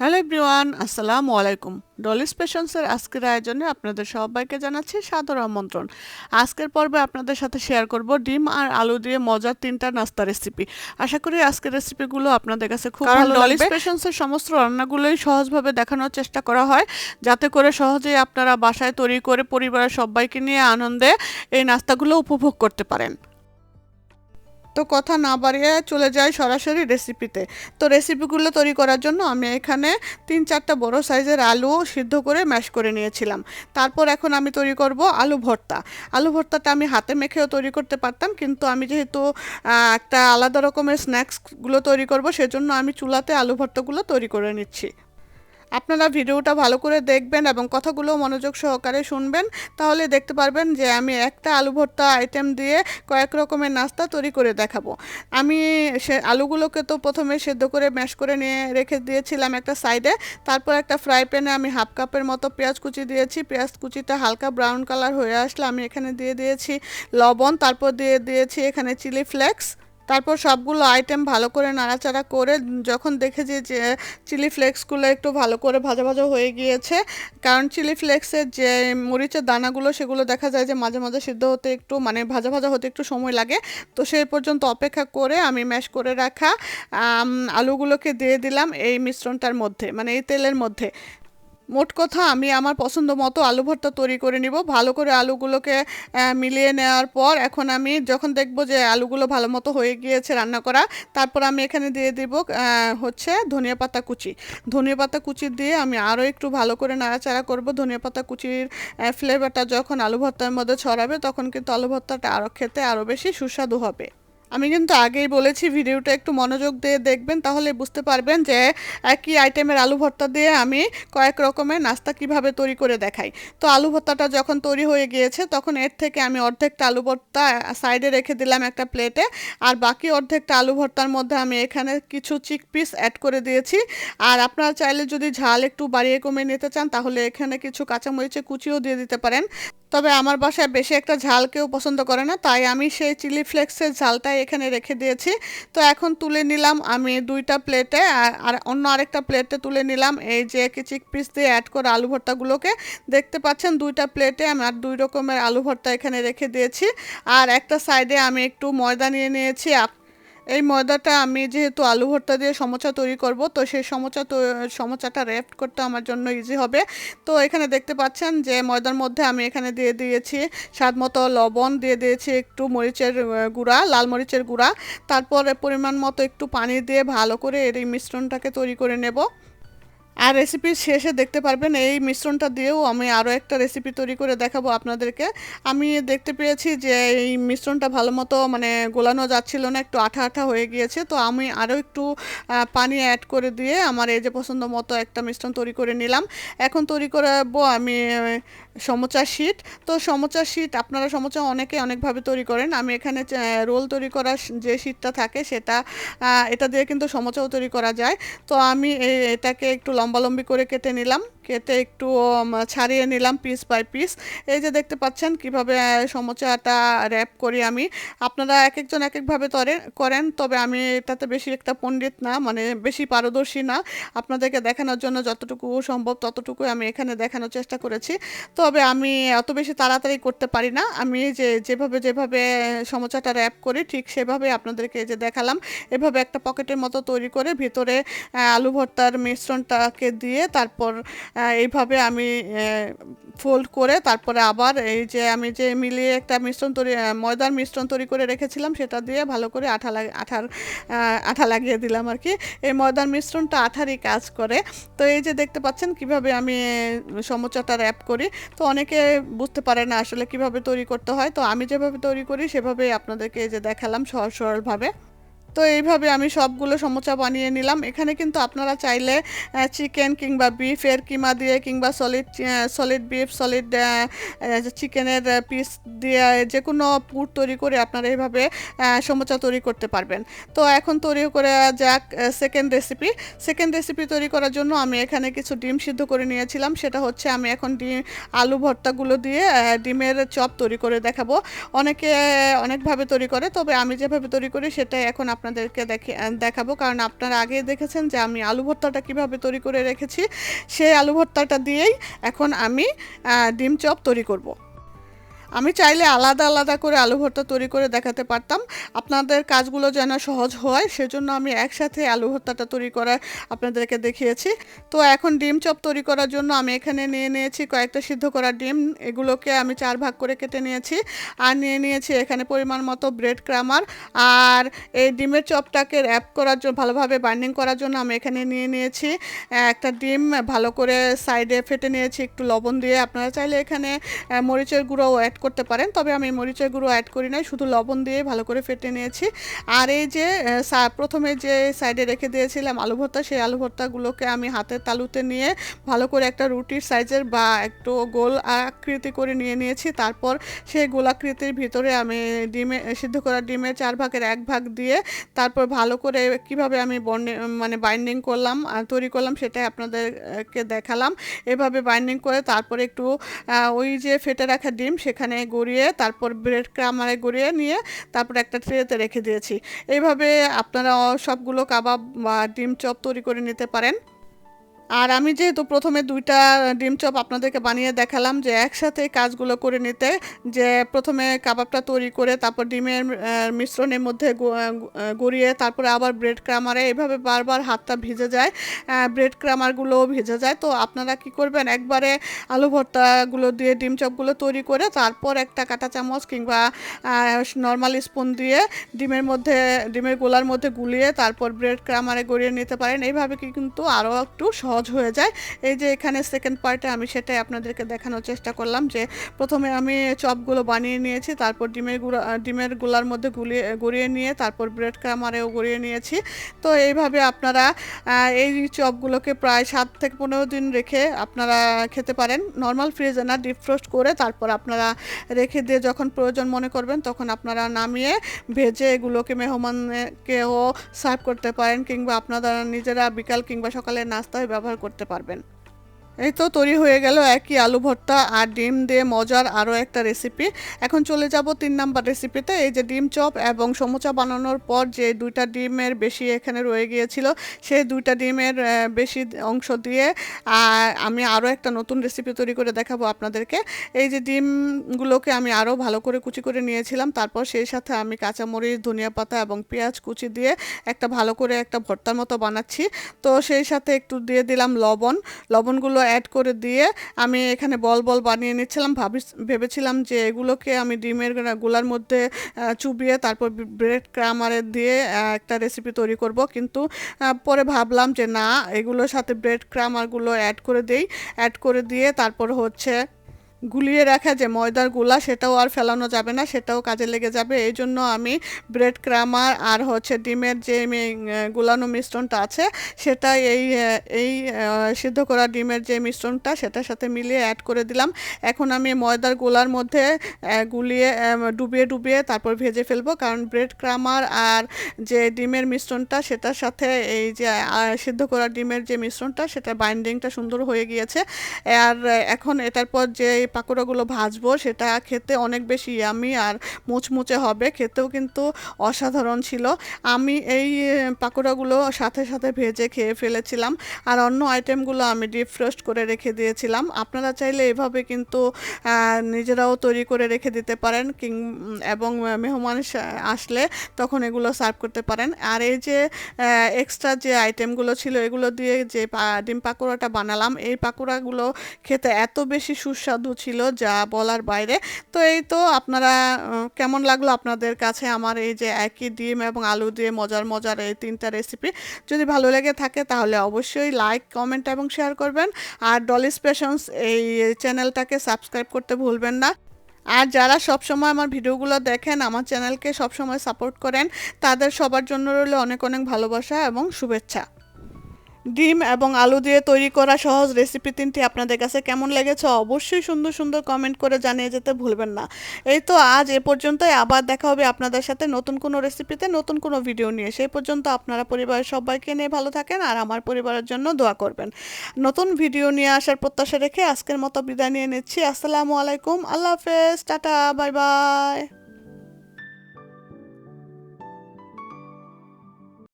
Hello everyone আসসালামু আলাইকুম। Dolly's পেশন্সের আজকের আয়োজনে আপনাদের সবাইকে জানাচ্ছি সাদর আমন্ত্রণ। আজকের পর্বে আপনাদের সাথে শেয়ার করব ডিম আর আলু দিয়ে মজার তিনটা নাস্তা রেসিপি আশা করি আজকের রেসিপিগুলো আপনাদের কাছে খুব ভালো ডলিস পেশন্সের সমস্ত রান্নাগুলোই সহজভাবে দেখানোর চেষ্টা করা হয় যাতে করে সহজেই আপনারা বাসায় তৈরি করে পরিবারের সবাইকে নিয়ে আনন্দে এই নাস্তাগুলো উপভোগ করতে পারেন। তো কথা না বাড়িয়ে চলে যাই সরাসরি রেসিপিতে তো রেসিপিগুলো তৈরি করার জন্য আমি এখানে তিন চারটা বড় সাইজের আলু সিদ্ধ করে ম্যাশ করে নিয়েছিলাম। তারপর এখন আমি তৈরি করব আলু ভর্তা। আলু ভর্তাটা আমি হাতে মেখেও তৈরি করতে পারতাম, কিন্তু আমি যেহেতু একটা আলাদা রকমের স্ন্যাক্সগুলো তৈরি করব, সেজন্য আমি চুলাতে আলু ভর্তাগুলো তৈরি করে নিচ্ছি। আপনারা ভিডিওটা ভালো করে দেখবেন এবং কথাগুলো মনোযোগ সহকারে শুনবেন। তাহলে দেখতে পারবেন যে আমি একটা আলু ভর্তা আইটেম দিয়ে কয়েক রকমের নাস্তা তৈরি করে দেখাবো। আমি সে আলুগুলোকে তো প্রথমে সেদ্ধ করে ম্যাশ করে নিয়ে রেখে দিয়েছিলাম একটা সাইডে তারপর একটা ফ্রাই প্যানে আমি হাফ কাপের মতো পেঁয়াজ কুচি দিয়েছি। পেঁয়াজ কুচিটা হালকা ব্রাউন কালার হয়ে আসলে আমি এখানে দিয়ে দিয়েছি লবণ। তারপর দিয়ে দিয়েছি এখানে চিলি ফ্লেক্স তারপর সবগুলো আইটেম ভালো করে নাড়াচাড়া করে যখন দেখেছি যে চিলি ফ্লেক্সগুলো একটু ভালো করে ভাজা ভাজা হয়ে গিয়েছে, কারণ চিলি ফ্লেক্সের যে মরিচের দানাগুলো সেগুলো দেখা যায় যে মাঝে মাঝে সিদ্ধ হতে একটু মানে ভাজা ভাজা হতে একটু সময় লাগে। তো সেই পর্যন্ত অপেক্ষা করে আমি ম্যাশ করে রাখা আলুগুলোকে দিয়ে দিলাম এই মিশ্রণটার মধ্যে মানে এই তেলের মধ্যে। মোট কথা আমি আমার পছন্দ মতো আলু ভর্তা তৈরি করে নিব। ভালো করে আলুগুলোকে মিলিয়ে নেওয়ার পর এখন আমি যখন দেখব যে আলুগুলো ভালো মতো হয়ে গিয়েছে রান্না করা, তারপর আমি এখানে দিয়ে দিব হচ্ছে ধনিয়া পাতা কুচি। ধনিয়া পাতা কুচি দিয়ে আমি আরও একটু ভালো করে নাড়াচাড়া করব। ধনিয়া পাতা কুচির ফ্লেভারটা যখন আলু ভর্তার মধ্যে ছড়াবে, তখন কিন্তু আলু ভর্তাটা আরও খেতে আরও বেশি সুস্বাদু হবে। আমি কিন্তু আগেই বলেছি ভিডিওটা একটু মনোযোগ দিয়ে দেখবেন, তাহলে বুঝতে পারবেন যে একই আইটেমের আলু ভর্তা দিয়ে আমি কয়েক রকমের নাস্তা কীভাবে তৈরি করে দেখাই। তো আলু ভর্তাটা যখন তৈরি হয়ে গিয়েছে, তখন এর থেকে আমি অর্ধেকটা আলু ভর্তা সাইডে রেখে দিলাম একটা প্লেটে আর বাকি অর্ধেকটা আলু ভর্তার মধ্যে আমি এখানে কিছু চিক পিস অ্যাড করে দিয়েছি। আর আপনারা চাইলে যদি ঝাল একটু বাড়িয়ে কমিয়ে নিতে চান, তাহলে এখানে কিছু কাঁচামরিচে কুচিও দিয়ে দিতে পারেন। তবে আমার বাসায় বেশি একটা ঝাল কেউ পছন্দ করে না, তাই আমি সেই চিলি ফ্লেক্সের ঝালটাই এখানে রেখে দিয়েছি। তো এখন তুলে নিলাম আমি দুইটা প্লেটে, আর অন্য আরেকটা প্লেটে তুলে নিলাম এই যে চিক পিস দিয়ে অ্যাড করে আলু ভর্তাগুলোকে। দেখতে পাচ্ছেন দুইটা প্লেটে আমি আর দুই রকমের আলু ভর্তা এখানে রেখে দিয়েছি। আর একটা সাইডে আমি একটু ময়দা নিয়ে নিয়েছি এই ময়দাটা আমি যেহেতু আলু ভর্তা দিয়ে সমোচা তৈরি করব, তো সেই সমোচা তো, সমোচাটা র্যাপ করতে আমার জন্য ইজি হবে। তো এখানে দেখতে পাচ্ছেন যে ময়দার মধ্যে আমি এখানে দিয়ে দিয়েছি স্বাদ মতো লবণ, দিয়ে দিয়েছি একটু মরিচের গুঁড়া, লাল মরিচের গুঁড়া। তারপরে পরিমাণ মতো একটু পানি দিয়ে ভালো করে এর এই মিশ্রণটাকে তৈরি করে নেব। আর রেসিপির শেষে দেখতে পারবেন, এই মিশ্রণটা দিয়েও আমি আরও একটা রেসিপি তৈরি করে দেখাবো আপনাদেরকে। আমি দেখতে পেয়েছি যে এই মিশ্রণটা ভালো মতো মানে গোলানো যাচ্ছিল না, একটু আঠা আঠা হয়ে গিয়েছে। তো আমি আরও একটু পানি অ্যাড করে দিয়ে আমার এই যে পছন্দ মতো একটা মিশ্রণ তৈরি করে নিলাম। এখন তৈরি করব আমি সমোচা শীট তো সমোচা শীট আপনারা সমোচা অনেকে অনেকভাবে তৈরি করেন। আমি এখানে রোল তৈরি করার যে শীটটা থাকে সেটা এটা দিয়ে কিন্তু সমোচাও তৈরি করা যায়। তো আমি এটাকে একটু লম্বালম্বি করে কেটে নিলাম। কেটে একটু ছাড়িয়ে নিলাম পিস বাই পিস এই যে দেখতে পাচ্ছেন কীভাবে সমোচাটা র্যাপ করি আমি। আপনারা এক একজন এক একভাবে তরে, করেন, তবে আমি এটাতে বেশি একটা পণ্ডিত না মানে বেশি পারদর্শী না। আপনাদেরকে দেখানোর জন্য যতটুকু সম্ভব ততটুকু আমি এখানে দেখানোর চেষ্টা করেছি। তবে আমি অত বেশি তাড়াতাড়ি করতে পারি না। আমি যে, যেভাবে যেভাবে সমোচাটা র্যাপ করি, ঠিক সেভাবে আপনাদেরকে যে দেখালাম। এভাবে একটা পকেটের মতো তৈরি করে ভিতরে আলু ভর্তার মিশ্রণটাকে দিয়ে তারপর এইভাবে আমি ফোল্ড করে তারপরে আবার এই যে আমি যে মিলিয়ে একটা মিশ্রণ তৈরি ময়দার মিশ্রণ তৈরি করে রেখেছিলাম, সেটা দিয়ে ভালো করে আঠা লাগে, আঠার আঠা লাগিয়ে দিলাম আর কি। এই ময়দার মিশ্রণটা আঠারই কাজ করে। তো এই যে দেখতে পাচ্ছেন কীভাবে আমি সমোচাটা র্যাপ করি। তো অনেকে বুঝতে পারে না আসলে কীভাবে তৈরি করতে হয়। তো আমি যেভাবে তৈরি করি, সেভাবেই আপনাদেরকে এই যে দেখালাম সহজ সরলভাবে। তো এইভাবে আমি সবগুলো সমোচা বানিয়ে নিলাম। এখানে কিন্তু আপনারা চাইলে চিকেন কিংবা বিফের কিমা দিয়ে কিংবা সলিড সলিড বিফ সলিড চিকেনের পিস দিয়ে যে কোনো পুর তৈরি করে আপনারা এইভাবে সমোচা তৈরি করতে পারবেন। তো এখন তৈরি করে যাক সেকেন্ড রেসিপি সেকেন্ড রেসিপি তৈরি করার জন্য আমি এখানে কিছু ডিম সিদ্ধ করে নিয়েছিলাম। সেটা হচ্ছে আমি এখন ডিম, আলু ভর্তাগুলো দিয়ে ডিমের চপ তৈরি করে দেখাবো। অনেকে অনেকভাবে তৈরি করে, তবে আমি যেভাবে তৈরি করি সেটাই এখন আপনাদেরকে দেখে দেখাবো কারণ আপনারা আগে দেখেছেন যে আমি আলু ভর্তাটা কীভাবে তৈরি করে রেখেছি সেই আলু ভর্তাটা দিয়েই এখন আমি ডিম চপ তৈরি করব। আমি চাইলে আলাদা আলাদা করে আলু ভর্তা তৈরি করে দেখাতে পারতাম। আপনাদের কাজগুলো যেন সহজ হয়, সেজন্য আমি একসাথে আলু ভর্তাটা তৈরি করা আপনাদেরকে দেখিয়েছি। তো এখন ডিম চপ তৈরি করার জন্য আমি এখানে নিয়ে নিয়েছি কয়েকটা সিদ্ধ করা ডিম। এগুলোকে আমি চার ভাগ করে কেটে নিয়েছি আর নিয়ে নিয়েছি এখানে পরিমাণ মতো ব্রেড ক্রামার। আর এই ডিমের চপটাকে র্যাপ করার জন্য, ভালোভাবে বাইন্ডিং করার জন্য আমি এখানে নিয়ে নিয়েছি একটা ডিম। ভালো করে সাইডে ফেটে নিয়েছি, একটু লবণ দিয়ে। আপনারা চাইলে এখানে মরিচের গুঁড়োও অ্যাড করতে পারেন, তবে আমি মরিচের গুঁড়ো অ্যাড করি নাই, শুধু লবণ দিয়ে ভালো করে ফেটে নিয়েছি। আর এই যে প্রথমে যে সাইডে রেখে দিয়েছিলাম আলু ভর্তা, সেই আলু ভর্তাগুলোকে আমি হাতের তালুতে নিয়ে ভালো করে একটা রুটির সাইজের বা একটু গোল আকৃতি করে নিয়ে নিয়েছি। তারপর সেই গোলাকৃতির ভিতরে আমি ডিমে, সিদ্ধ করা ডিমের চার ভাগের এক ভাগ দিয়ে তারপর ভালো করে কীভাবে আমি বন্ডে মানে বাইন্ডিং করলাম তৈরি করলাম সেটাই আপনাদেরকে দেখালাম। এভাবে বাইন্ডিং করে তারপরে একটু ওই যে ফেটে রাখা ডিম, সেখানে গড়িয়ে, তারপর ব্রেড ক্রামারে গড়িয়ে নিয়ে তারপর একটা ট্রেতে রেখে দিয়েছি। এইভাবে আপনারা সবগুলো কাবাব বা ডিম চপ তৈরি করে নিতে পারেন। আর আমি যেহেতু প্রথমে দুইটা ডিম চপ আপনাদেরকে বানিয়ে দেখালাম যে একসাথে কাজগুলো করে নিতে, যে প্রথমে কাবাবটা তৈরি করে তারপর ডিমের মিশ্রণের মধ্যে গড়িয়ে তারপরে আবার ব্রেড ক্রামারে এভাবে বারবার হাতটা ভিজে যায় ব্রেড ক্রামারগুলোও ভিজে যায়। তো আপনারা কি করবেন? একবারে আলু ভর্তাগুলো দিয়ে ডিম চপগুলো তৈরি করে তারপর একটা কাঁটা চামচ কিংবা নর্মাল স্পুন দিয়ে ডিমের মধ্যে, ডিমের গোলার মধ্যে গুলিয়ে তারপর ব্রেড ক্রামারে গড়িয়ে নিতে পারেন। এইভাবে কি কিন্তু আরও একটু সহজ হয়ে যায়। এই যে এখানে সেকেন্ড পার্টে আমি সেটাই আপনাদেরকে দেখানোর চেষ্টা করলাম যে প্রথমে আমি চপগুলো বানিয়ে নিয়েছি, তারপর ডিমের গুঁড়া, ডিমেরগুলার মধ্যে গুলিয়ে, গড়িয়ে নিয়ে তারপর ব্রেড ক্রামারেও গড়িয়ে নিয়েছি। তো এইভাবে আপনারা এই চপগুলোকে প্রায় সাত থেকে পনেরো দিন রেখে আপনারা খেতে পারেন। নর্মাল ফ্রিজে না ডিপ ফ্রোস্ট করে তারপর আপনারা রেখে দিয়ে যখন প্রয়োজন মনে করবেন তখন আপনারা নামিয়ে ভেজে এগুলোকে মেহমানকেও সার্ভ করতে পারেন কিংবা আপনারা নিজেরা বিকাল কিংবা সকালে নাস্তায় ব্যবহার করতে পারবেন। এই তো তৈরি হয়ে গেল একই আলু ভর্তা আর ডিম দিয়ে মজার আরও একটা রেসিপি এখন চলে যাব তিন নাম্বার রেসিপিতে এই যে ডিম চপ এবং সমোচা বানানোর পর যে দুইটা ডিমের বেশি এখানে রয়ে গিয়েছিল, সেই দুইটা ডিমের বেশি অংশ দিয়ে আমি আরও একটা নতুন রেসিপি তৈরি করে দেখাবো আপনাদেরকে। এই যে ডিমগুলোকে আমি আরও ভালো করে কুচি করে নিয়েছিলাম। তারপর সেই সাথে আমি কাঁচামরিচ, ধনিয়া পাতা এবং পেঁয়াজ কুচি দিয়ে একটা ভালো করে একটা ভর্তার মতো বানাচ্ছি। তো সেই সাথে একটু দিয়ে দিলাম লবণ। লবণগুলো অ্যাড করে দিয়ে আমি এখানে বল বল বানিয়ে নিচ্ছিলাম। ভাবি ভেবেছিলাম যে এগুলোকে আমি ডিমেরগুলার মধ্যে চুবিয়ে তারপর ব্রেড ক্রামারে দিয়ে একটা রেসিপি তৈরি করব। কিন্তু পরে ভাবলাম যে না, এগুলোর সাথে ব্রেড ক্রামারগুলো অ্যাড করে দেই। অ্যাড করে দিয়ে তারপর হচ্ছে গুলিয়ে রাখা যে ময়দারগুলা, সেটাও আর ফেলানো যাবে না, সেটাও কাজে লেগে যাবে। এই জন্য আমি ব্রেড ক্রামার আর হচ্ছে ডিমের যে গুলানো মিশ্রণটা আছে, সেটা এই এই সিদ্ধ করা ডিমের যে মিশ্রণটা, সেটার সাথে মিলিয়ে অ্যাড করে দিলাম। এখন আমি ময়দার গোলার মধ্যে গুলিয়ে ডুবিয়ে ডুবিয়ে তারপর ভেজে ফেলব। কারণ ব্রেড ক্রামার আর যে ডিমের মিশ্রণটা, সেটার সাথে এই যে সিদ্ধ করা ডিমের যে মিশ্রণটা সেটা বাইন্ডিংটা সুন্দর হয়ে গিয়েছে। আর এখন এটার পর যে পাকোড়াগুলো ভাজবো, সেটা খেতে অনেক বেশি ইয়ামি আর মুচমুচে হবে। খেতেও কিন্তু অসাধারণ ছিল। আমি এই পাকোড়াগুলো সাথে সাথে ভেজে খেয়ে ফেলেছিলাম আর অন্য আইটেমগুলো আমি ডিপ ফ্রোস্ট করে রেখে দিয়েছিলাম। আপনারা চাইলে এভাবে কিন্তু নিজেরাও তৈরি করে রেখে দিতে পারেন কিং, এবং মেহমান আসলে তখন এগুলো সার্ভ করতে পারেন। আর এই যে এক্সট্রা যে আইটেমগুলো ছিল, এগুলো দিয়ে যে ডিম পাকোড়াটা বানালাম, এই পাকোড়াগুলো খেতে এত বেশি সুস্বাদু ছিল যা বলার বাইরে। তো এই তো আপনারা কেমন লাগল আপনাদের কাছে আমার এই যে একই ডিম এবং আলু দিয়ে মজার মজার এই তিনটা রেসিপি যদি ভালো লেগে থাকে তাহলে অবশ্যই লাইক কমেন্ট এবং শেয়ার করবেন। আর ডলিস পেশন্স এই চ্যানেলটাকে সাবস্ক্রাইব করতে ভুলবেন না। আর যারা সবসময় আমার ভিডিওগুলো দেখেন, আমার চ্যানেলকে সবসময় সাপোর্ট করেন, তাদের সবার জন্য রইল অনেক অনেক ভালোবাসা এবং শুভেচ্ছা। ডিম এবং আলু দিয়ে তৈরি করা সহজ রেসিপি তিনটি আপনাদের কাছে কেমন লেগেছে অবশ্যই সুন্দর সুন্দর কমেন্ট করে জানিয়ে যেতে ভুলবেন না। এই তো আজ এ পর্যন্তই, আবার দেখা হবে আপনাদের সাথে নতুন কোনো রেসিপিতে নতুন কোনো ভিডিও নিয়ে। সেই পর্যন্ত আপনারা পরিবারের সবাইকে নিয়ে ভালো থাকেন আর আমার পরিবারের জন্য দোয়া করবেন। নতুন ভিডিও নিয়ে আসার প্রত্যাশা রেখে আজকের মতো বিদায় নিয়ে নিচ্ছি। আসসালামু আলাইকুম, আল্লাহ হাফেজ, টাটা, বাই বাই।